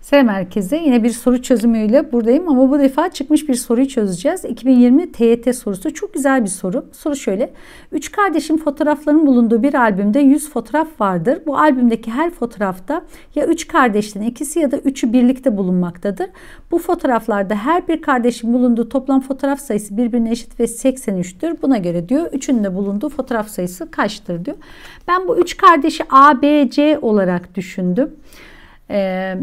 Selam herkese. Yine bir soru çözümüyle buradayım ama bu defa çıkmış bir soruyu çözeceğiz. 2020 TYT sorusu. Çok güzel bir soru. Soru şöyle. Üç kardeşin fotoğraflarının bulunduğu bir albümde 100 fotoğraf vardır. Bu albümdeki her fotoğrafta ya üç kardeşten ikisi ya da üçü birlikte bulunmaktadır. Bu fotoğraflarda her bir kardeşin bulunduğu toplam fotoğraf sayısı birbirine eşit ve 83'tür. Buna göre diyor üçünün de bulunduğu fotoğraf sayısı kaçtır diyor. Ben bu üç kardeşi A, B, C olarak düşündüm. Ee,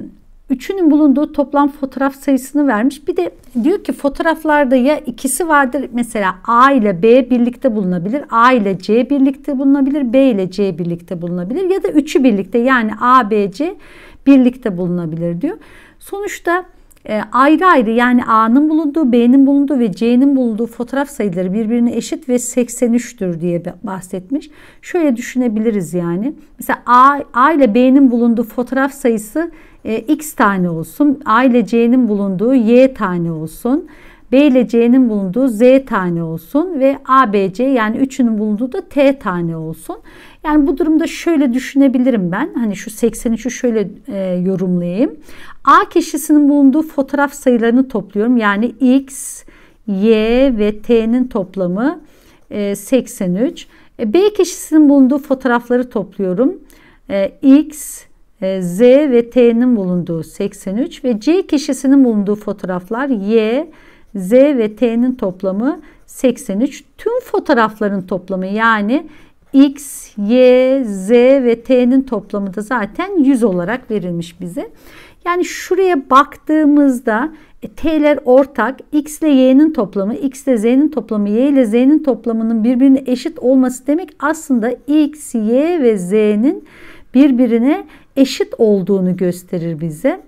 üçünün bulunduğu toplam fotoğraf sayısını vermiş. Bir de diyor ki fotoğraflarda ya ikisi vardır mesela A ile B birlikte bulunabilir. A ile C birlikte bulunabilir. B ile C birlikte bulunabilir. Ya da üçü birlikte yani A, B, C birlikte bulunabilir diyor. Sonuçta e, ayrı ayrı yani A'nın bulunduğu, B'nin bulunduğu ve C'nin bulunduğu fotoğraf sayıları birbirine eşit ve 83'tür diye bahsetmiş. Şöyle düşünebiliriz yani. Mesela A, A ile B'nin bulunduğu fotoğraf sayısı e, X tane olsun. A ile C'nin bulunduğu Y tane olsun. B ile C'nin bulunduğu Z tane olsun ve A, B, C yani üçünün bulunduğu da T tane olsun. Yani bu durumda şöyle düşünebilirim ben. Hani şu 83'ü şöyle e, yorumlayayım. A kişisinin bulunduğu fotoğraf sayılarını topluyorum. Yani X, Y ve T'nin toplamı e, 83. E, B kişisinin bulunduğu fotoğrafları topluyorum. E, X, e, Z ve T'nin bulunduğu 83 ve C kişisinin bulunduğu fotoğraflar Y, Z ve T'nin toplamı 83. Tüm fotoğrafların toplamı yani X, Y, Z ve T'nin toplamı da zaten 100 olarak verilmiş bize. Yani şuraya baktığımızda e, T'ler ortak. X ile Y'nin toplamı, X ile Z'nin toplamı, Y ile Z'nin toplamının birbirine eşit olması demek aslında X, Y ve Z'nin birbirine eşit olduğunu gösterir bize.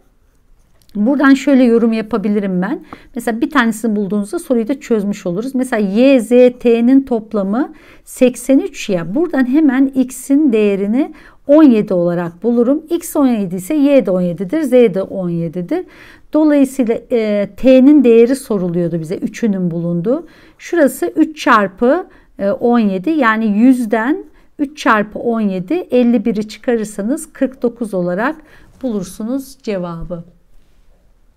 Buradan şöyle yorum yapabilirim ben. Mesela bir tanesini bulduğunuzda soruyu da çözmüş oluruz. Mesela y, z, t'nin toplamı 83 ya. Buradan hemen x'in değerini 17 olarak bulurum. X 17 ise Y de 17'dir, Z de 17'dir. Dolayısıyla e, T'nin değeri soruluyordu bize. Üçünün bulunduğu. Şurası 3 çarpı e, 17 yani 100'den 3 çarpı 17 51'i çıkarırsanız 49 olarak bulursunuz cevabı.